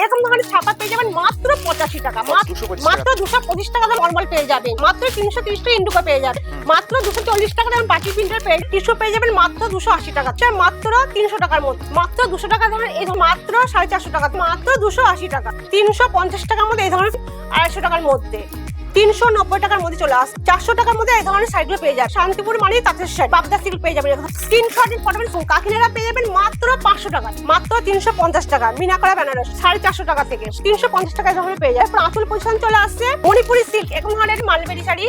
এরকম ধরনের ছাপা পেয়ে যাবেন মাত্র পঁচাশি টাকা। মাত্র দুশো পঁচিশ টাকা। দাম নর্মাল পেয়ে যাবে মাত্র তিনশো তিরিশ টাকা ইন্ডুকা পেয়ে যাবেন। মাত্র দুশো চল্লিশ টাকা দাম বাটি প্রিন্টার পেয়ে টিস্যু পেয়ে যাবেন মাত্র দুশো আশি টাকা। চাই মাত্র তিনশো টাকার মধ্যে। মাত্র দুশো টাকা ধরেন এই মাত্র সাড়ে চারশো টাকা। মাত্র দুশো আশি টাকা। তিনশো পঞ্চাশ টাকার মধ্যে এই ধরনের আড়াইশো টাকার মধ্যে। তিনশো নব্বই টাকার মধ্যে চলে আস। চারশো টাকার মধ্যে এই ধরনের শাড়িগুলো পেয়ে যাবে শান্তিপুর মানে তাঁতের শাড়ি, বাগদা সিল্ক পেয়ে যাবেন। স্ক্রিনশট পাঠাবেন কাকিনারা পেয়ে যাবেন মাত্র পাঁচশো টাকা। মাত্র তিনশো পঞ্চাশ টাকা। মিনাকড়া বেনারস, সাড়ে চারশো টাকা থেকে। তিনশো পঞ্চাশ টাকা এই ধরনের পেয়ে যায় আঁচল পজিশন চলে আসছে। মণিপুরি সিল্ক এরকম ধরনের মালবেরি শাড়ি।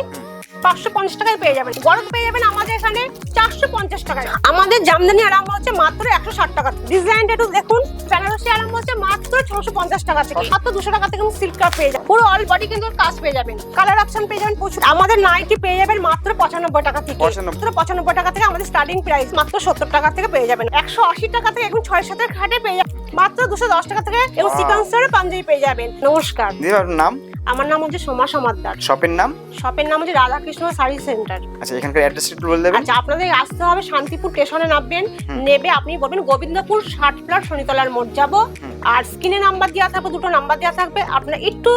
পাঁচশো পঞ্চাশ টাকায় পেয়ে যাবেন। গরম পেয়ে যাবেন আমাদের এখানে চারশো পঞ্চাশ টাকায়। আমাদের জামদানি আরম্ভ হচ্ছে মাত্র একশো ষাট টাকা ডিজাইনটা একটু দেখুন বেনারসি আরম্ভ হচ্ছে মাত্র ছশো পঞ্চাশ টাকা থেকে। মাত্র দুশো টাকা থেকে সিল্ক কাপ পেয়ে যাবেন। পুরো অল বডি কিন্তু কাজ পেয়ে যাবেন। কালার অপশন পেয়ে যাবেন প্রচুর। আমাদের নাইটি পেয়ে যাবেন মাত্র পঁচানব্বই টাকা থেকে। মাত্র পঁচানব্বই টাকা থেকে আমাদের স্টার্টিং প্রাইস মাত্র সত্তর টাকা থেকে পেয়ে যাবেন। একশো আশি টাকা থেকে এখন ছয় সাতের খাটে পেয়ে যাবেন। মাত্র দুশো দশ টাকা থেকে এবং. সিকান্সারে পাঞ্জাবি পেয়ে যাবেন। নমস্কার। নাম? আমার নাম হচ্ছে সোমা সমাদ্দার শপের নাম? শপের নাম হচ্ছে রাধাকৃষ্ণ সারি সেন্টার। আচ্ছা এখানকার অ্যাড্রেস একটু বলে দেবেন। আচ্ছা আপনাদের আসতে হবে শান্তিপুর স্টেশনে নামবেন নেবে আপনি বলবেন গোবিন্দপুর ষাট প্লাট শনিতলার মোড় যাব। আর স্ক্রিনে নাম্বার দেওয়া থাকবে দুটো নাম্বার দেওয়া থাকবে। আপনারা একটু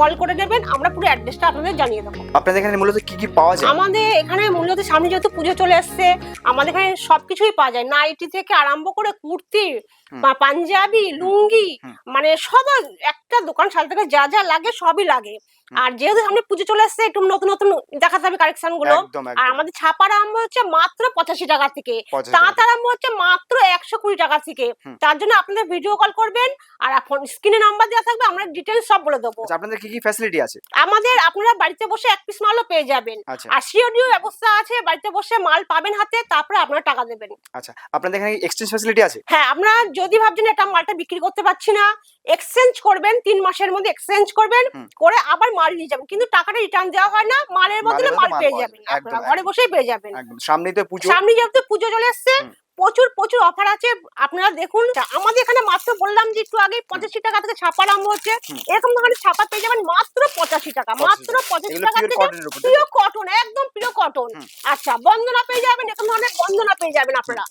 কল করে নেবেন আমরা পুরো অ্যাড্রেসটা আপনাদের জানিয়ে দেবো। আপনাদের এখানে মূলত কি কি পাওয়া যায়? আমাদের এখানে মূলত সামনে যেহেতু পুজো চলে আসছে আমাদের এখানে সবকিছুই পাওয়া যায়। নাইটি থেকে আরম্ভ করে কুর্তি বা পাঞ্জাবি লুঙ্গি মানে সব একটা দোকান সাল থেকে যা যা লাগে সবই লাগে। আর যেহেতু সামনে পুজো চলে এসছে একটু নতুন নতুন দেখাতে হবে কালেকশনগুলো। আর আমাদের ছাপার আরম্ভ হচ্ছে মাত্র পঁচাশি টাকা থেকে। তাঁত আরম্ভ হচ্ছে মাত্র একশো কুড়ি টাকা থেকে। তার জন্য আপনাদের ভিডিও কল করবেন আর এখন স্ক্রিনে নাম্বার দেওয়া থাকবে আমরা ডিটেলস সব বলে দেবো। আচ্ছা আপনাদের কি কি ফ্যাসিলিটি আছে? আমাদের আপনারা বাড়িতে বসে এক পিস মালও পেয়ে যাবেন। আচ্ছা। আর সিওডিও ব্যবস্থা আছে বাড়িতে বসে মাল পাবেন হাতে তারপরে আপনারা টাকা দেবেন। আচ্ছা আপনাদের এখানে এক্সচেঞ্জ ফ্যাসিলিটি আছে? হ্যাঁ আপনারা যদি ভাবছেন এটা মালটা বিক্রি করতে পারছি না এক্সচেঞ্জ করবেন তিন মাসের মধ্যে এক্সচেঞ্জ করবেন করে আবার মাল নিয়ে যাবেন কিন্তু টাকাটা রিটার্ন দেওয়া হয় না মালের বদলে মাল পেয়ে যাবেন। আপনারা ঘরে বসেই পেয়ে যাবেন। একদম তো পুজো। সামনে যেহেতু পুজো চলে এসছে প্রচুর প্রচুর অফার আছে। আপনারা দেখুন আমাদের এখানে মাত্র বললাম যে একটু আগে পঁচাশি টাকা থেকে ছাপা আরম্ভ হচ্ছে। এরকম ধরনের ছাপা পেয়ে যাবেন মাত্র পঁচাশি টাকা মাত্র পঁচাশি টাকা থেকে? প্রিয় কটন একদম প্রিয় কটন আচ্ছা বন্দনা পেয়ে যাবেন এরকম ধরনের বন্দনা পেয়ে যাবেন আপনারা।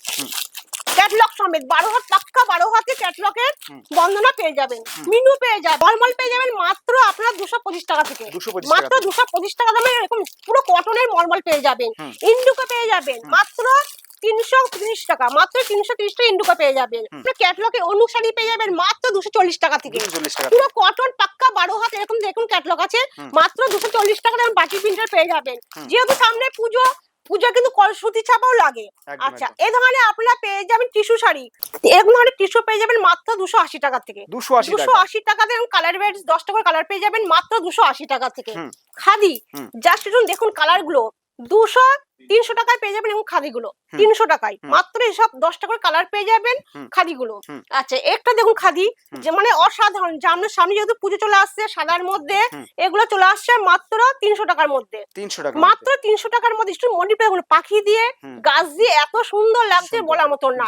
ক্যাটলগ সমেত বারো হাত পাক্কা বারো হাতে ক্যাটলগের। বন্দনা পেয়ে যাবেন। মিনু পেয়ে যাবেন বলমল পেয়ে যাবেন মাত্র আপনারা দুশো পঁচিশ টাকা থেকে। মাত্র দুশো পঁচিশ টাকা দামে এরকম পুরো কটনের মলমল পেয়ে যাবেন। ইন্ডুকে পেয়ে যাবেন মাত্র তিনশো তিরিশ টাকা মাত্র তিনশো তিরিশ টাকা ইন্ডুকে পেয়ে যাবেন। ক্যাটলগে অনুসারী পেয়ে যাবেন মাত্র দুশো চল্লিশ টাকা থেকে। পুরো কটন পাক্কা বারো হাত এরকম দেখুন ক্যাটলগ আছে মাত্র দুশো চল্লিশ টাকা দাম বাটি প্রিন্টার পেয়ে যাবেন। যেহেতু সামনে পুজো পুজো কিন্তু কলসুতি ছাপাও লাগে। আচ্ছা এই এ ধরনের আপনারা পেয়ে যাবেন টিস্যু শাড়ি। এরকম ধরনের টিস্যু পেয়ে যাবেন মাত্র দুশো আশি টাকা থেকে। 280 দুশো আশি টাকা দিয়ে কালার বেড দশ করে কালার পেয়ে যাবেন মাত্র দুশো আশি টাকা থেকে। খাদি জাস্ট দেখুন কালারগুলো। দুশো তিনশো টাকায় পেয়ে যাবেন এবং খাদি গুলো হুম। তিনশো টাকায়। মাত্র এসব দশটা করে কালার পেয়ে যাবেন হুম। খাদি আচ্ছা একটা দেখুন খাদি যে মানে অসাধারণ। সামনে সামনে যেহেতু পুজো চলে আসছে সাদার মধ্যে এগুলো চলে আসছে মাত্র তিনশো টাকার মধ্যে। 300 মাত্র তিনশো টাকার মধ্যে একটু মন্ডি পেয়ে পাখি দিয়ে গাছ দিয়ে এত সুন্দর লাগছে বলার মতন না।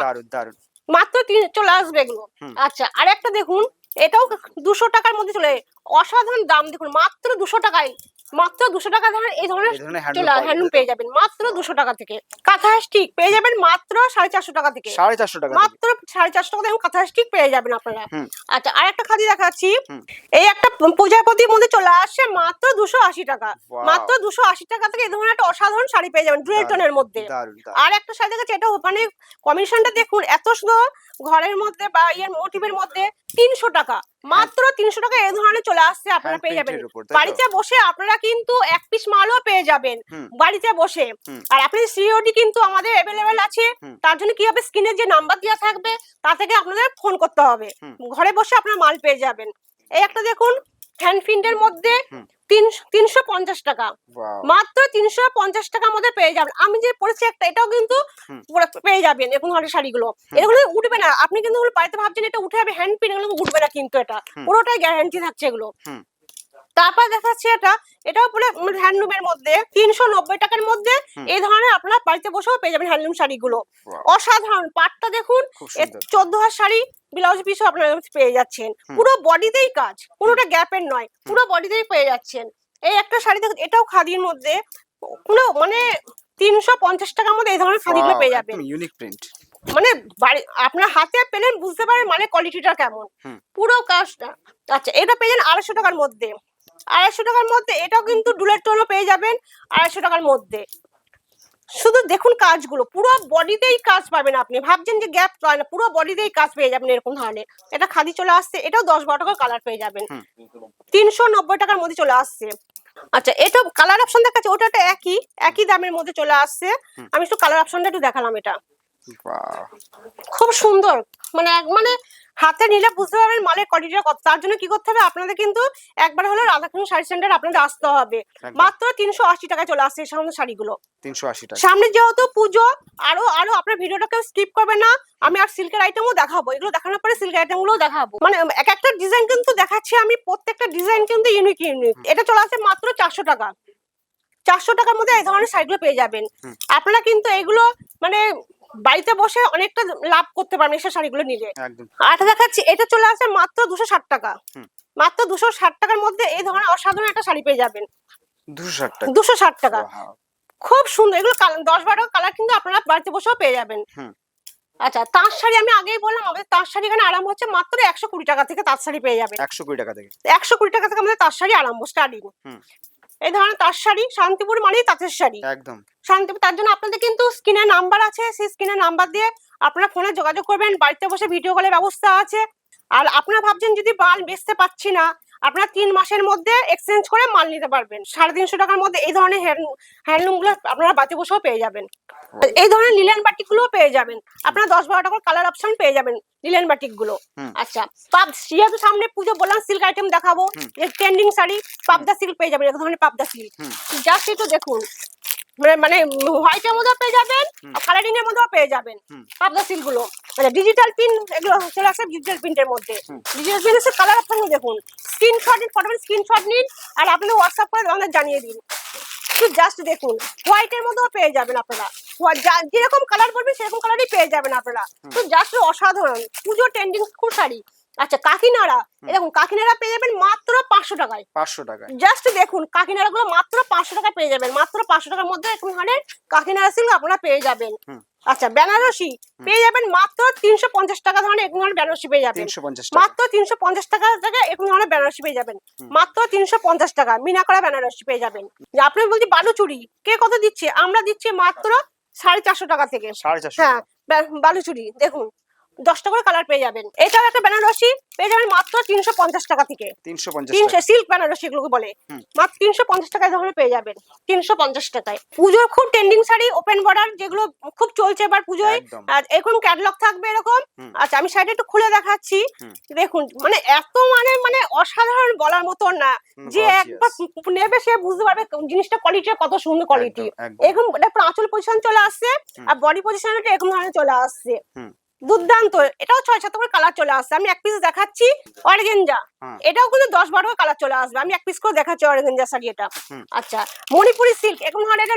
মাত্র তিন চলে আসবে এগুলো। আচ্ছা আর একটা দেখুন এটাও দুশো টাকার মধ্যে চলে। অসাধারণ দাম দেখুন মাত্র দুশো টাকায়। মাত্র দুশো টাকা ধরেন এই ধরনের এই ধরনের চলে হ্যান্ডলুম পেয়ে যাবেন মাত্র দুশো টাকা থেকে। কাঁথা স্টিক পেয়ে যাবেন মাত্র সাড়ে চারশো টাকা থেকে। 450 টাকা মাত্র সাড়ে চারশো টাকা দেখুন কাঁথা স্টিক পেয়ে যাবেন আপনারা। আচ্ছা আর একটা খাদি দেখাচ্ছি। এই একটা প্রজাপতির মধ্যে চলে আসছে মাত্র দুশো আশি টাকা। মাত্র দুশো আশি টাকা থেকে এই ধরনের একটা অসাধারণ শাড়ি পেয়ে যাবেন ডুয়েল টোনের মধ্যে। আর একটা শাড়ি দেখাচ্ছি এটা মানে কমিশনটা দেখুন এত সুন্দর ঘরের মধ্যে বা ইয়ের মোটিভের মধ্যে। তিনশো টাকা। মাত্র তিনশো টাকা এই ধরনের চলে আসছে আপনারা পেয়ে যাবেন? বাড়িতে বসে আপনারা কিন্তু এক পিস মালও পেয়ে যাবেন। বাড়িতে বসে। আর আপনি সিওডি কিন্তু আমাদের অ্যাভেলেবেল আছে। তার জন্য কি হবে স্ক্রিনে যে নাম্বার দেওয়া থাকবে তা থেকে আপনাদের ফোন করতে হবে। ঘরে বসে আপনারা মাল পেয়ে যাবেন। এই একটা দেখুন হ্যান্ড প্রিন্টের মধ্যে। তিনশো পঞ্চাশ টাকা। মাত্র তিনশো পঞ্চাশ টাকার মধ্যে পেয়ে যাবেন। আমি যে পরেছি একটা এটাও কিন্তু পেয়ে যাবেন এরকম ধরনের শাড়িগুলো। এগুলো উঠবে না। আপনি কিন্তু বাড়িতে ভাবছেন এটা উঠে যাবে হ্যান্ড প্রিন্ট এগুলো উঠবে না কিন্তু এটা। পুরোটাই গ্যারান্টি থাকছে এগুলো। তারপর দেখাচ্ছি এটা এটাও পুরো হ্যান্ডলুমের মধ্যে তিনশো নব্বই টাকার মধ্যে এই ধরনের আপনার বাড়িতে বসেও পেয়ে যাবেন হ্যান্ডলুম শাড়িগুলো. অসাধারণ পাটটা দেখুন চোদ্দ হাজার শাড়ি ব্লাউজ পিসও আপনারা পেয়ে যাচ্ছেন। পুরো বডিতেই কাজ কোনোটা গ্যাপের নয় পুরো বডিতেই পেয়ে যাচ্ছেন। এই একটা শাড়ি দেখুন এটাও খাদির মধ্যে কোনো মানে তিনশো পঞ্চাশ টাকার মধ্যে এই ধরনের খাদিগুলো পেয়ে যাবেন। ইউনিক প্রিন্ট মানে বাড়ি আপনার হাতে পেলেন বুঝতে পারেন মানে কোয়ালিটিটা কেমন। পুরো কাজটা আচ্ছা এটা পেলেন আড়াইশো টাকার মধ্যে। আড়াইশো টাকার মধ্যে এটাও কিন্তু ডুলের টোনও পেয়ে যাবেন আড়াইশো টাকার মধ্যে। শুধু দেখুন কাজগুলো পুরো বডিতেই কাজ পাবেন আপনি। ভাবছেন যে গ্যাপ হয় না পুরো বডিতেই কাজ পেয়ে যাবেন এরকম ধরনের। এটা খাদি চলে আসছে এটাও দশ বারো টাকার কালার পেয়ে যাবেন। তিনশো নব্বই টাকার মধ্যে চলে আসছে। আচ্ছা এটা কালার অপশন দেখাচ্ছে ওটা একই একই দামের মধ্যে চলে আসছে। আমি একটু কালার অপশনটা একটু দেখালাম এটা। খুব সুন্দর। মানে এক মানে হাতে নিলে বুঝতে পারবেন মালের কোয়ালিটিটা কত। তার জন্য কি করতে হবে? আপনাদের কিন্তু একবার হলে রাধাকৃষ্ণ শাড়ি সেন্টার আপনাদের আসতে হবে। মাত্র তিনশো আশি টাকায় চলে আসছে এই সমস্ত শাড়িগুলো। তিনশো আশি টাকা। সামনে যেহেতু পুজো আরও আরও আপনার ভিডিওটাকে স্কিপ করবে না। আমি আর সিল্কের আইটেমও দেখাবো। এগুলো দেখানোর পরে সিল্কের আইটেমগুলো দেখাবো। মানে এক একটা ডিজাইন কিন্তু দেখাচ্ছি আমি। প্রত্যেকটা ডিজাইন কিন্তু ইউনিক ইউনিক এটা চলে আসছে মাত্র চারশো টাকা। চারশো টাকার মধ্যে এই ধরনের শাড়িগুলো পেয়ে যাবেন। আপনারা কিন্তু এগুলো মানে বাড়িতে বসে অনেকটা লাভ করতে পারবেন এসব শাড়িগুলো নিলে। আর এটা দেখাচ্ছি এটা চলে আসছে মাত্র দুশো ষাট টাকা। মাত্র দুশো ষাট টাকার মধ্যে এই ধরনের অসাধারণ একটা শাড়ি পেয়ে যাবেন। দুশো ষাট টাকা? খুব সুন্দর। এগুলো দশ বারো কালার কিন্তু আপনারা বাড়িতে বসেও পেয়ে যাবেন। আচ্ছা তাঁত শাড়ি আমি আগেই বললাম আমাদের তাঁত শাড়ি এখানে আরাম হচ্ছে মাত্র একশো কুড়ি টাকা থেকে তাঁত শাড়ি পেয়ে যাবেন। একশো কুড়ি টাকা থেকে। একশো কুড়ি টাকা থেকে আমাদের তাঁত শাড়ি আরম্ভ স্টার্টিং। এই ধরনের তাঁত শাড়ি শান্তিপুর মানেই তাঁতের শাড়ি। একদম। শান্তিপুর তার জন্য আপনাদের কিন্তু স্ক্রিনে নাম্বার আছে সেই স্ক্রিনে নাম্বার দিয়ে আপনারা ফোনে যোগাযোগ করবেন বাড়িতে বসে ভিডিও কলের ব্যবস্থা আছে। আর আপনারা ভাবছেন যদি বাল বেচতে পাচ্ছি না আপনারা তিন মাসের মধ্যে এক্সচেঞ্জ করে মাল নিতে পারবেন। সাড়ে তিনশো টাকার মধ্যে এই ধরনের হ্যান্ডলুমগুলো আপনারা বাড়িতে বসেও পেয়ে যাবেন। এই ধরনের লিলেন বাটিকগুলো পেয়ে যাবেন। আপনারা দশ বারো টাকার কালার অপশন পেয়ে যাবেন লিলেন বাটিকগুলো আচ্ছা পাব যেহেতু সামনে পুজো বললাম সিল্ক আইটেম দেখাবো। ট্রেন্ডিং শাড়ি পাবদা সিল্ক পেয়ে যাবেন এক ধরনের পাবদা সিল্ক। জাস্ট একটু দেখুন। মানে মানে হোয়াইটের মধ্যেও পেয়ে যাবেন। কালারিং এর মধ্যেও পেয়ে যাবেন। পাবদা সিল্কগুলো মানে ডিজিটাল পিন এগুলো চলে আসে ডিজিটাল প্রিন্টের মধ্যে। ডিজিটাল প্রিন্টের কালার অপশন দেখুন স্ক্রিনশট নিন ফটো স্ক্রিনশট নিন আর আপনি হোয়াটসঅ্যাপ করে আমাদের জানিয়ে দিন। একটু জাস্ট দেখুন হোয়াইটের মধ্যেও পেয়ে যাবেন আপনারা। যেরকম কালার বলবেন সেরকম কালারই পেয়ে যাবেন আপনারা। তো জাস্ট অসাধারণ। পুজো ট্রেন্ডিং খুব শাড়ি। আচ্ছা কাকিনাড়া। এরকম কাকিনাড়া পেয়ে যাবেন মাত্র পাঁচশো টাকায়। পাঁচশো টাকায়। জাস্ট দেখুন কাকিনাড়া গুলো মাত্র পাঁচশো টাকা পেয়ে যাবেন। মাত্র পাঁচশো টাকার মধ্যে এখন ধরনের কাকিনাড়া সিল্ক আপনারা পেয়ে যাবেন। আচ্ছা বেনারসি পেয়ে যাবেন মাত্র তিনশো পঞ্চাশ টাকা ধরনের এখন ধরনের বেনারসি পেয়ে যাবেন। মাত্র তিনশো পঞ্চাশ টাকা থেকে এখন ধরনের বেনারসি পেয়ে যাবেন। মাত্র তিনশো পঞ্চাশ টাকা মিনা করা বেনারসি পেয়ে যাবেন। যে আপনি বলছি বালুচুরি কে কত দিচ্ছে? আমরা দিচ্ছি মাত্র সাড়ে চারশো টাকা থেকে। হ্যাঁ বালুচুরি দেখুন। দশটা করে কালার পেয়ে যাবেন। এটাও একটা বেনারসি পেয়ে যাবেন মাত্র তিনশো পঞ্চাশ টাকা থেকে। তিনশো সিল্ক বেনারসি এগুলোকে বলে। মাত্র তিনশো পঞ্চাশ টাকায় ধরনের পেয়ে যাবেন। তিনশো পঞ্চাশ টাকায়। পুজোর খুব ট্রেন্ডিং শাড়ি ওপেন বর্ডার যেগুলো খুব চলছে এবার পুজোয়। আর এখন ক্যাটালগ থাকবে এরকম। আচ্ছা আমি শাড়িটা একটু খুলে দেখাচ্ছি। দেখুন মানে এত মানে মানে অসাধারণ বলার মতো না। যে একবার নেবে সে বুঝতে পারবে জিনিসটা কোয়ালিটি কত সুন্দর কোয়ালিটি। এখন এটা আঁচল পজিশন চলে আসছে। আর বডি পজিশনটা এরকম ধরনের চলে আসছে। দুর্দান্ত। এটাও ছয় সাত করে কালার চলে আসছে। আমি এক পিস দেখাচ্ছি অরেগেঞ্জা। হ্যাঁ। এটাও কিন্তু দশ বারো কালার চলে আসবে। আমি এক পিস করে দেখাচ্ছি অরেগেঞ্জা শাড়ি এটা। আচ্ছা মণিপুরি সিল্ক এখন ধরনের এটা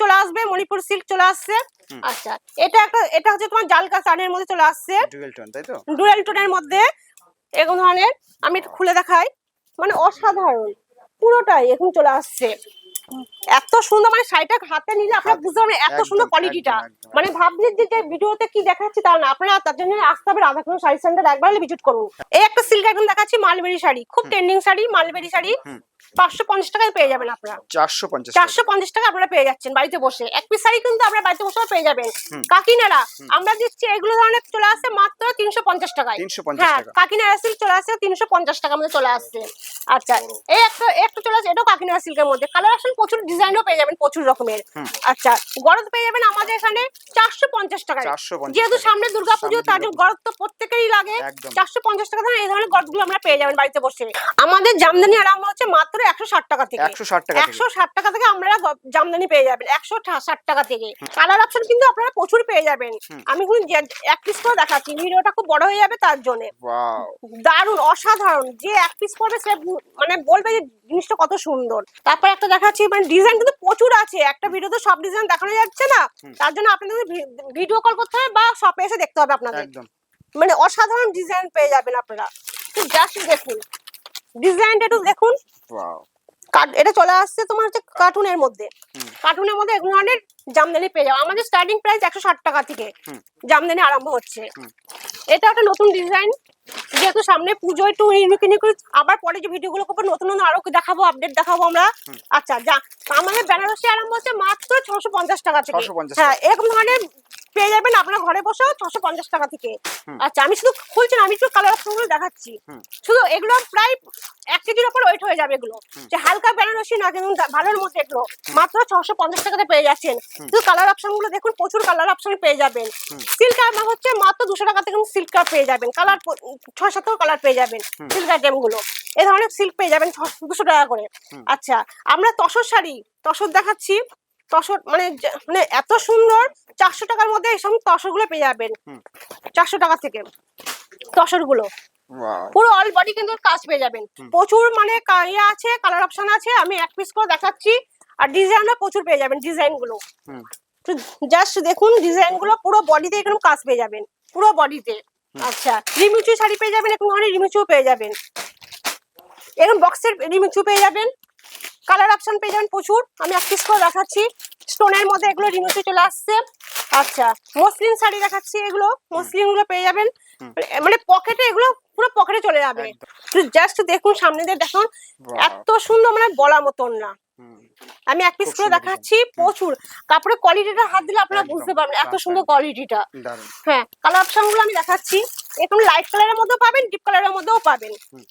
চলে আসবে মণিপুর সিল্ক চলে আসছে। আচ্ছা এটা একটা এটা হচ্ছে তোমার জালকা চানের মধ্যে চলে আসছে। ডুয়েল টোন তাই তো? ডুয়েল টোনের মধ্যে এরকম ধরনের আমি একটু খুলে দেখাই। মানে অসাধারণ পুরোটাই এখন চলে আসছে। এত সুন্দর মানে শাড়িটা হাতে নিলে আপনারা বুঝতে পারবেন এত সুন্দর কোয়ালিটিটা একদম, একদম। মানে ভাবছেন যে যে ভিডিওতে কি দেখাচ্ছি তা না আপনারা তার জন্য আসতে হবে রাধাকৃষ্ণ শাড়ি সেন্টার একবার হলে ভিজিট করুন। এই একটা সিল্ক এখন দেখাচ্ছি মালবেরি শাড়ি খুব ট্রেন্ডিং শাড়ি মালবেরি শাড়ি। পাঁচশো পঞ্চাশ টাকায় পেয়ে যাবেন আপনারা। চারশো পঞ্চাশ টাকা। চারশো পঞ্চাশ টাকা আপনারা পেয়ে যাচ্ছেন বাড়িতে বসে। এক পিস শাড়ি কিন্তু আপনারা বাড়িতে বসেও পেয়ে যাবেন। কাকিনারা আমরা দিচ্ছি এগুলো ধরনের চলে আসছে মাত্র তিনশো পঞ্চাশ টাকায়। হ্যাঁ টাকা। কাকিনারা সিল্ক চলে আসছে তিনশো পঞ্চাশ টাকা মধ্যে চলে আসছে। আচ্ছা এই একটা একটা চলে আসছে এটাও কাকিনারা সিল্কের মধ্যে। কালার আসেন প্রচুর ডিজাইনও পেয়ে যাবেন প্রচুর রকমের। আচ্ছা গরদ পেয়ে যাবেন আমাদের এখানে চারশো পঞ্চাশ টাকায় পঞ্চাশ যেহেতু সামনে দুর্গাপুজো সামনে তার জন্য গরদ তো প্রত্যেকেরই লাগে। চারশো পঞ্চাশ টাকা এই ধরনের গরদগুলো আমরা পেয়ে যাবেন বাড়িতে বসে। আমাদের জামদানি আরাম হচ্ছে মাত্র একশো ষাট টাকা থেকে। একশো ষাট টাকা একশো ষাট টাকা থেকে গ- জামদানি পেয়ে যাবেন একশো ষাট টাকা থেকে। কালার অপশন কিন্তু আপনারা প্রচুর পেয়ে যাবেন। আমি কিন্তু যে- এক পিস করে দেখাচ্ছি ভিডিওটা খুব বড় হয়ে যাবে তার জন্য। দারুণ অসাধারণ। যে এক পিস করবে সে মানে বলবে যে জিনিসটা কত সুন্দর। তারপর একটা দেখাচ্ছি মানে ডিজাইন কিন্তু প্রচুর আছে। একটা ভিডিওতে সব ডিজাইন দেখানো যাচ্ছে না। তার জন্য আপনাদের ভিডিও কল করতে হবে বা শপে এসে দেখতে হবে আপনাদের। মানে অসাধারণ ডিজাইন পেয়ে যাবেন আপনারা। জাস্ট দেখুন। ডিজাইনটা একটু দেখুন। এটা চলে আসছে তোমার হচ্ছে কার্টুনের মধ্যে। কার্টুনের মধ্যে এক ধরনের জামদানি পেয়ে যাবে আমাদের স্টার্টিং প্রাইস একশো ষাট টাকা থেকে জামদানি আরম্ভ হচ্ছে। এটা একটা নতুন ডিজাইন যেহেতু সামনে পুজো একটু আবার পরে যে ভিডিওগুলো করব নতুন নতুন আরও দেখাবো আপডেট দেখাবো আমরা। আচ্ছা যা। আমাদের বেনারসি আরম্ভ হচ্ছে মাত্র ছশো পঞ্চাশ টাকা থেকে। 650 হ্যাঁ এরকম ধরনের পেয়ে যাবেন আপনার ঘরে বসেও ছশো পঞ্চাশ টাকা থেকে। আচ্ছা আমি শুধু খুলছি না আমি একটু কালার অপশনগুলো দেখাচ্ছি। শুধু এগুলো প্রায় এক কেজির ওপর ওয়েট হয়ে যাবে এগুলো। যে হালকা বেনারসি না কিন্তু ভালোর মধ্যে এগুলো। মাত্র ছশো পঞ্চাশ টাকাতে পেয়ে যাচ্ছেন। শুধু কালার অপশনগুলো দেখুন প্রচুর কালার অপশন পেয়ে যাবেন। সিল্ক আমার হচ্ছে মাত্র দুশো টাকা থেকে সিল্ক পেয়ে যাবেন। কালার ছয় সাত কালার পেয়ে যাবেন সিল্ক আইটেমগুলো। এ ধরনের সিল্ক পেয়ে যাবেন দুশো টাকা করে। আচ্ছা আমরা তসর শাড়ি তসর দেখাচ্ছি। তসর মানে মানে এত সুন্দর চারশো টাকার মধ্যে এই সমস্ত তসরগুলো পেয়ে যাবেন। চারশো টাকা থেকে তসরগুলো পুরো অল বডি কিন্তু কাজ পেয়ে যাবেন। প্রচুর মানে ইয়ে আছে কালার অপশন আছে আমি এক পিস করে দেখাচ্ছি। আর ডিজাইনও প্রচুর পেয়ে যাবেন ডিজাইনগুলো জাস্ট দেখুন ডিজাইনগুলো পুরো বডিতে এরকম কাজ পেয়ে যাবেন পুরো বডিতে আচ্ছা রিমিচু শাড়ি পেয়ে যাবেন এরকম ধরনের রিমিচু পেয়ে যাবেন। এরকম বক্সের রিমিচু পেয়ে যাবেন। কালার অপশন পেয়ে যাবেন প্রচুর। আমি এক পিস করে দেখাচ্ছি স্টোনের মধ্যে এগুলো রিমিচু চলে আসছে। আচ্ছা মসলিন শাড়ি দেখাচ্ছি এগুলো। মসলিনগুলো পেয়ে যাবেন। মানে পকেটে এগুলো পুরো পকেটে চলে যাবে। জাস্ট দেখুন সামনে দিয়ে দেখুন। এত সুন্দর মানে বলার মতন না। আমি এক পিস করে দেখাচ্ছি প্রচুর। কাপড়ের কোয়ালিটিটা হাত দিলে আপনারা বুঝতে পারবেন এত সুন্দর কোয়ালিটিটা হ্যাঁ কালার অপশনগুলো আমি দেখাচ্ছি। এরকম লাইট কালারের মধ্যেও পাবেন ডিপ কালারের মধ্যেও পাবেন। হুম।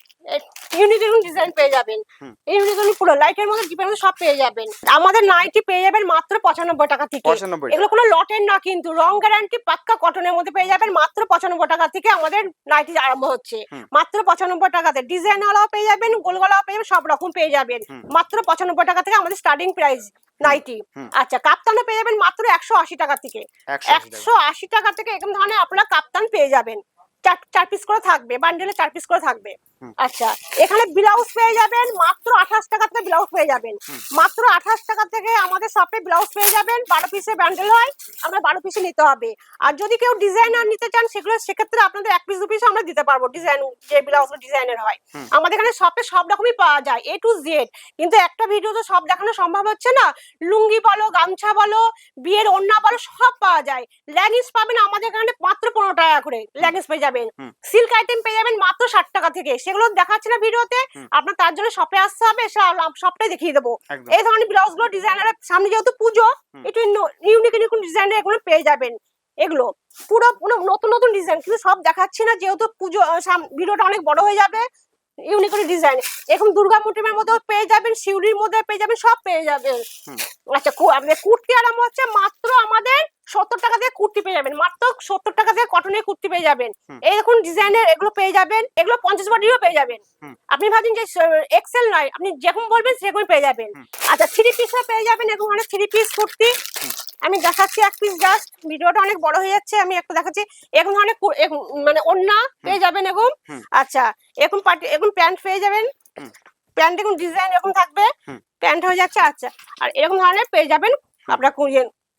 ইউনিক ইউনিক ডিজাইন পেয়ে যাবেন। হুম। ইউনিক ইউনিক পুরো লাইটের মধ্যে ডিপের মধ্যে সব পেয়ে যাবেন। আমাদের নাইটি পেয়ে যাবেন মাত্র পঁচানব্বই টাকা থেকে। এগুলো কোনো লটের না কিন্তু রং গ্যারান্টি পাক্কা কটনের মধ্যে পেয়ে যাবেন মাত্র পঁচানব্বই টাকা থেকে আমাদের নাইটি আরম্ভ হচ্ছে। মাত্র পঁচানব্বই টাকাতে। ডিজাইন ওয়ালাও পেয়ে যাবেন গোল গলাও পেয়ে যাবেন সব রকম পেয়ে যাবেন। মাত্র পঁচানব্বই টাকা থেকে আমাদের স্টার্টিং প্রাইস নাইটি আচ্ছা কাপ্তানও পেয়ে যাবেন মাত্র একশো আশি টাকা থেকে। একশো আশি টাকা থেকে এরকম ধরনের আপনারা কাপ্তান পেয়ে যাবেন। চার পিস করে থাকবে বান্ডেলে চার পিস করে থাকবে। আচ্ছা এখানে ব্লাউজ পেয়ে যাবেন মাত্র আঠাশ টাকা থেকে ব্লাউজ পেয়ে যাবেন। মাত্র আঠাশ টাকা থেকে আমাদের শপে ব্লাউজ পেয়ে যাবেন। বারো পিসের ব্যান্ডেল হয় আমরা বারো পিসে নিতে হবে। আর যদি কেউ ডিজাইনার নিতে চান সেগুলো সেক্ষেত্রে আপনাদের এক পিস দু পিস আমরা দিতে পারব ডিজাইন যে ব্লাউজ ডিজাইনের হয়। আমাদের এখানে শপে সব রকমই পাওয়া যায় এ টু জেড কিন্তু একটা ভিডিও তো সব দেখানো সম্ভব হচ্ছে না। লুঙ্গি বলো গামছা বলো বিয়ের ওড়না বলো সব পাওয়া যায়। ল্যাগিংস পাবেন আমাদের এখানে মাত্র পনেরো টাকা করে। ল্যাগিংস পেয়ে যাবেন। সিল্ক আইটেম পেয়ে যাবেন মাত্র ষাট টাকা থেকে। সেগুলো দেখাচ্ছে না ভিডিওতে। আপনার তার জন্য শপে আসতে হবে সবটাই দেখিয়ে দেবো। এই ধরনের ব্লাউজগুলো ডিজাইনার সামনে যেহেতু পুজো। একটু ইউনিক ইউনিক ডিজাইনের এগুলো পেয়ে যাবেন। এগুলো পুরো পুরো নতুন নতুন ডিজাইন কিন্তু সব দেখাচ্ছি না যেহেতু পুজো ভিডিওটা অনেক বড় হয়ে যাবে। ইউনিক ডিজাইন এখন দুর্গা মোটিভের মধ্যেও পেয়ে যাবেন শিউরির মধ্যে পেয়ে যাবেন সব পেয়ে যাবেন। আচ্ছা আমাদের কুর্তি আরাম হচ্ছে মাত্র আমাদের সত্তর টাকা দিয়ে কুর্তি পেয়ে যাবেন। মাত্র সত্তর টাকা দিয়ে কটনের কুর্তি পেয়ে যাবেন। দেখুন ডিজাইনের এগুলো পেয়ে যাবেন। এগুলো পঞ্চাশ বডিরও পেয়ে যাবেন। আপনি ভাবছেন যে এক্সেল নয় আপনি যেরকম বলবেন সেরকমই পেয়ে যাবেন। আচ্ছা থ্রি পিসও পেয়ে যাবেন এরকম অনেক থ্রি পিস কুর্তি। আমি দেখাচ্ছি এক পিস জাস্ট ভিডিওটা অনেক বড় হয়ে যাচ্ছে আমি একটা দেখাচ্ছি। এরকম ধরনের কু- মানে ওন্না পেয়ে যাবেন এরকম। আচ্ছা এরকম পার্টি এরকম প্যান্ট পেয়ে যাবেন। প্যান্ট এরকম ডিজাইন এরকম থাকবে। প্যান্ট হয়ে যাচ্ছে আচ্ছা। আর এরকম ধরনের পেয়ে যাবেন আপনার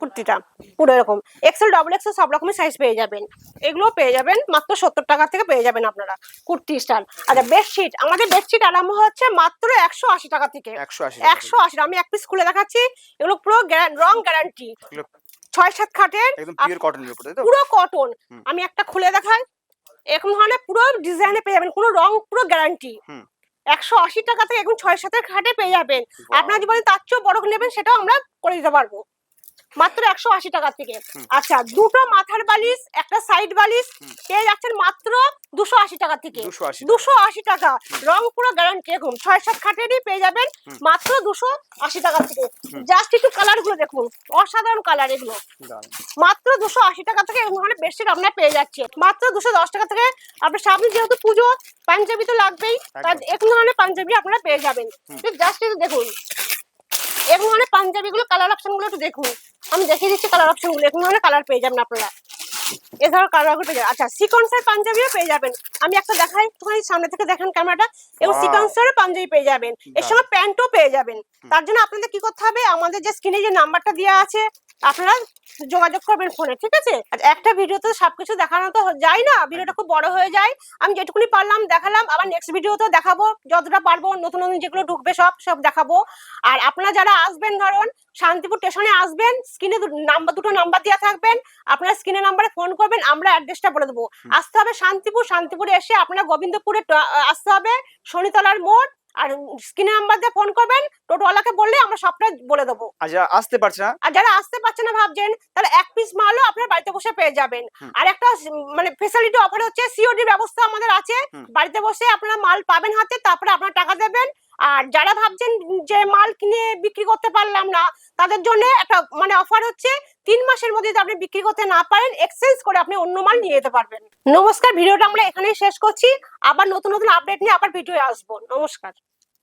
কুর্তিটা পুরো এরকম। এক্সেল ডবল এক্সেল সব রকমের সাইজ পেয়ে যাবেন। এগুলো পেয়ে যাবেন মাত্র সত্তর টাকা থেকে পেয়ে যাবেন আপনারা কুর্তি স্টাইল আচ্ছা বেডশিট আমাদের বেডশিট আরম্ভ হচ্ছে মাত্র একশো আশি টাকা থেকে। 180 একশো আশি আমি এক পিস খুলে দেখাচ্ছি। এগুলো পুরো রং গ্যারান্টি ছয় সাত খাটের পুরো কটন আমি একটা খুলে দেখাই। এরকম ধরনের পুরো ডিজাইনে পেয়ে যাবেন কোনো রং পুরো গ্যারান্টি একশো আশি টাকা থেকে এখন ছয় সাতের খাটে পেয়ে যাবেন. আপনার যদি বলেন তার চেয়েও বড় নেবেন সেটাও আমরা করে দিতে পারব। মাত্র একশো আশি টাকা থেকে। আচ্ছা দুটো মাথার বালিশ একটা সাইড বালিশ পেয়ে যাচ্ছেন মাত্র দুশো আশি টাকা থেকে। দুশো আশি টাকা। রং পুরো গ্যারান্টি দেখুন ছয় সাত খাটেরই পেয়ে যাবেন মাত্র দুশো আশি টাকা থেকে। জাস্ট একটু কালারগুলো দেখুন অসাধারণ কালার এগুলো। মাত্র দুশো আশি টাকা থেকে এরকম ধরনের বেডশিট আপনার পেয়ে যাচ্ছে। মাত্র দুশো দশ টাকা থেকে আপনার সামনে যেহেতু পুজো পাঞ্জাবি তো লাগবেই তার। এরকম ধরনের পাঞ্জাবি আপনারা পেয়ে যাবেন। জাস্ট একটু দেখুন এরকম ধরনের পাঞ্জাবি গুলো কালার অপশনগুলো একটু দেখুন। আমি দেখিয়ে দিচ্ছি কালার অপশনগুলো গুলো। এরকম ধরনের কালার পেয়ে যাবেন আপনারা। এছাড়াও কালারগুলো পেয়ে যাবেন। আচ্ছা সিকোয়েন্সের পাঞ্জাবিও পেয়ে যাবেন। আমি একটা দেখাই তোমার সামনে থেকে দেখেন ক্যামেরাটা এবং. সিকোয়েন্সের পাঞ্জাবি পেয়ে যাবেন। এর সঙ্গে প্যান্টও পেয়ে যাবেন। তার জন্য আপনাদের কি করতে হবে? আমাদের যে স্ক্রিনে যে নাম্বারটা দেওয়া আছে আপনারা যোগাযোগ করবেন ফোনে ঠিক আছে? আর একটা ভিডিওতে সবকিছু দেখানো তো যায় না। ভিডিওটা খুব বড় হয়ে যায়। আমি যেটুকুনি পারলাম দেখালাম আবার নেক্সট ভিডিওতেও দেখাবো। যতটা পারব নতুন নতুন যেগুলো ঢুকবে সব সব দেখাবো। আর আপনারা যারা আসবেন ধরুন শান্তিপুর স্টেশনে আসবেন স্ক্রিনে নাম্বার দুটো নাম্বার দেওয়া থাকবেন। আপনারা স্ক্রিনে নাম্বারে ফোন করবেন আমরা অ্যাড্রেসটা বলে দেবো। আসতে হবে শান্তিপুর শান্তিপুরে এসে আপনারা গোবিন্দপুরে আসতে হবে শনিতলার মোড়। আর স্ক্রিনে নাম্বার দিয়ে ফোন করবেন টোটোওয়ালাকে বললে আমরা সবটা বলে দেবো। আর যারা আসতে পারছে না? আর যারা আসতে পারছে না ভাবছেন তাহলে এক পিস মালও আপনার বাড়িতে বসে পেয়ে যাবেন। আর একটা মানে ফেসিলিটি অফার হচ্ছে সিওডি ব্যবস্থা আমাদের আছে। বাড়িতে বসে আপনারা মাল পাবেন হাতে তারপরে আপনারা টাকা দেবেন আর যারা ভাবছেন যে মাল কিনে বিক্রি করতে পারলাম না, তাদের জন্য একটা মানে অফার হচ্ছে, তিন মাসের মধ্যে যদি আপনি বিক্রি করতে না পারেন এক্সচেঞ্জ করে আপনি অন্য মাল নিয়ে যেতে পারবেন। নমস্কার, ভিডিওটা আমরা এখানেই শেষ করছি। আবার নতুন নতুন আপডেট নিয়ে আবার ভিডিও আসব। নমস্কার।